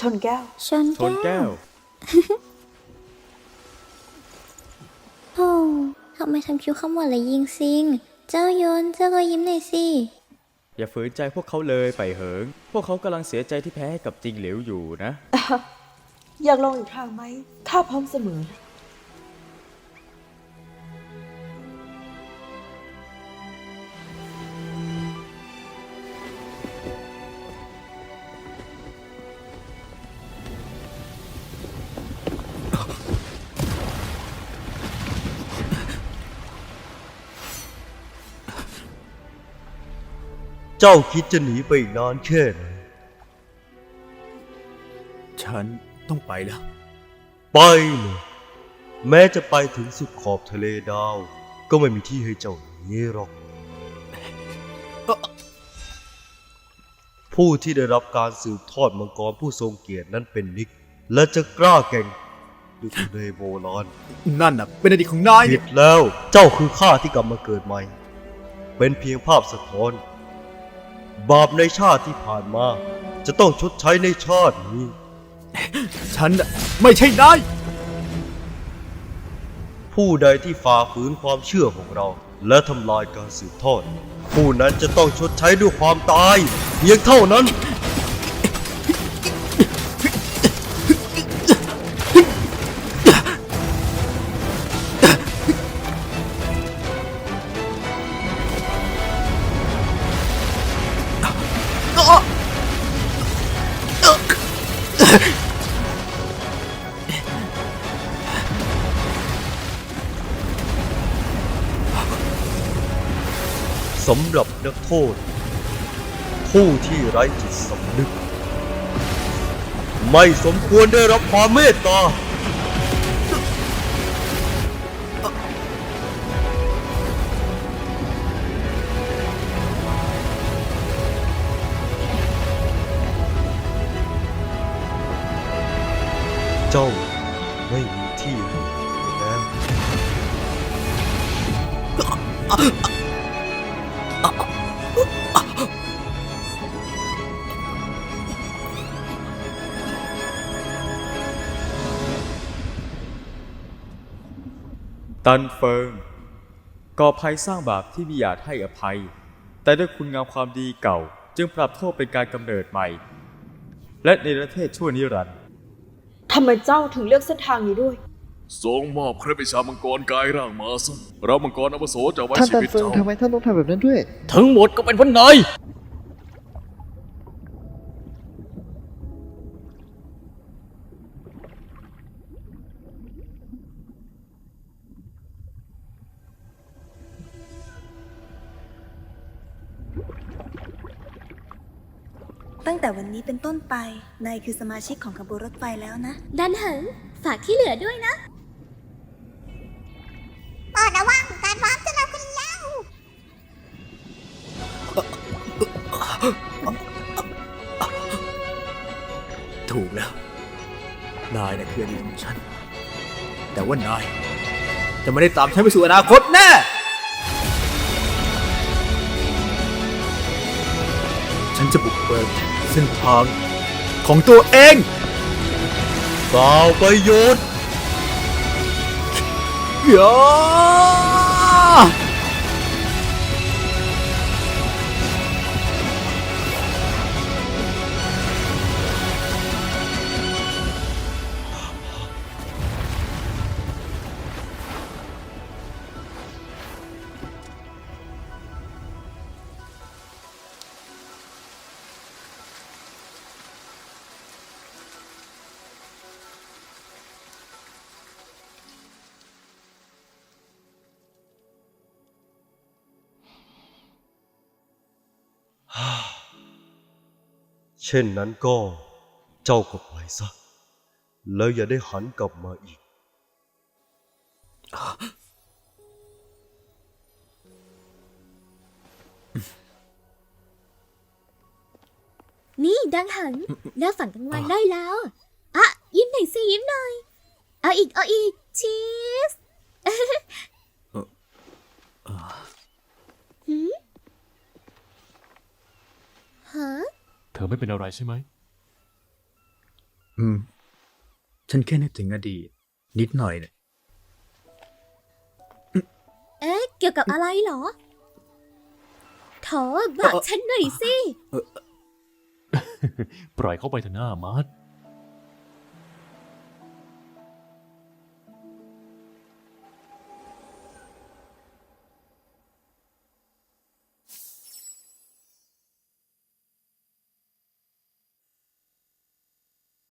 ชนแก้ว ชนชนแก้วโอ้ทำไมทำคิ้วขมวดและยิงซิง เจ้าโยนเจ้าก็ยิ้มหน่อยสิ อย่าฝืนใจพวกเขาเลยไปเหิง พวกเขากำลังเสียใจที่แพ้ให้กับจริงเหลวอยู่นะ อยากลองอีกครั้งไหมข้าพร้อมเสมอเจ้าคิดจะหนีไปอีกนานแค่ไหน ฉันต้องไปแล้ว ไปเลยแม้จะไปถึงสุดขอบทะเลดาว ก็ไม่มีที่ให้เจ้าหนีหรอก ผู้ที่ได้รับการสืบทอดมังกรผู้ทรงเกียรตินั้นเป็นนิก และจะกล้าแก่งด้วยทะเลโบราณนั่นน่ะ เป็นอดีตของนายผินี่ดแล้ว เจ้าคือข้าที่กลับมาเกิดใหม่ เป็นเพียงภาพสะท้อน บาปในชาติที่ผ่านมา จะต้องชดใช้ในชาตินี้ ฉันน่ะไม่ใช่นายผู้ใดที่ฝ่าฝืนความเชื่อของเรา และทำลายการสืบทอด ผู้นั้นจะต้องชดใช้ด้วยความตายเพียงเท่านั้น สำหรับนักโทษ ผู้ที่ไร้จิตสำนึก ไม่สมควรได้รับความเมตตา เจ้าไม่มีที่ให้แล้วตันเฟิงก่อภัยสร้างบาปที่มิอาจให้อภัย แต่ด้วยคุณงามความดีเก่า จึงปรับโทษเป็นการกำเนิดใหม่ และในประเทศชั่วนิรันดร์ ทำไมเจ้าถึงเลือกเส้นทางนี้ด้วย ทรงมอบเครื่องวิชามังกรกายร่างมาซะเรามังกรอาวุโสจะไว้ท่านชีตันวิตเฟิงเจ้า ทำไมท่านต้องทำแบบนั้นด้วย ทั้งหมดก็เป็นเพราะนาย ตั้งแต่วันนี้เป็นต้นไป นายคือสมาชิกของขบวนรถไฟแล้วนะ ดันเหิงฝากที่เหลือด้วยนะเปิดระว่างการวาร์ปจะเรากันแล้ว ถูกแล้ว นายน่ะคืออดีตของฉัน แต่ว่านาย จะไม่ได้ตามฉันไปสู่อนาคตแน่ ฉันจะบุกเบิก เส้นทางของตัวเองเปล่าประโยชน์ยา เช่นนั้นก็เจ้าก็ไปซะ แล้วอย่าได้หันกลับมาอีก นี่ดังเหิงเลิกฝันกลางวันได้แล้วอะยิ้มหน่อยสิยิ้มหน่อย เอาอีกเอาอีกชีสหืมฮะ เธอไม่เป็นอะไรใช่ไหม อืม ฉันแค่นึกถึงอดีต นิดหน่อยเนี่ยเอ๊ะ เกี่ยวกับอะไรเหรอโถบอกฉันหน่อยสิ ปล่อยเขาไปเถอะหน้ามาร์ท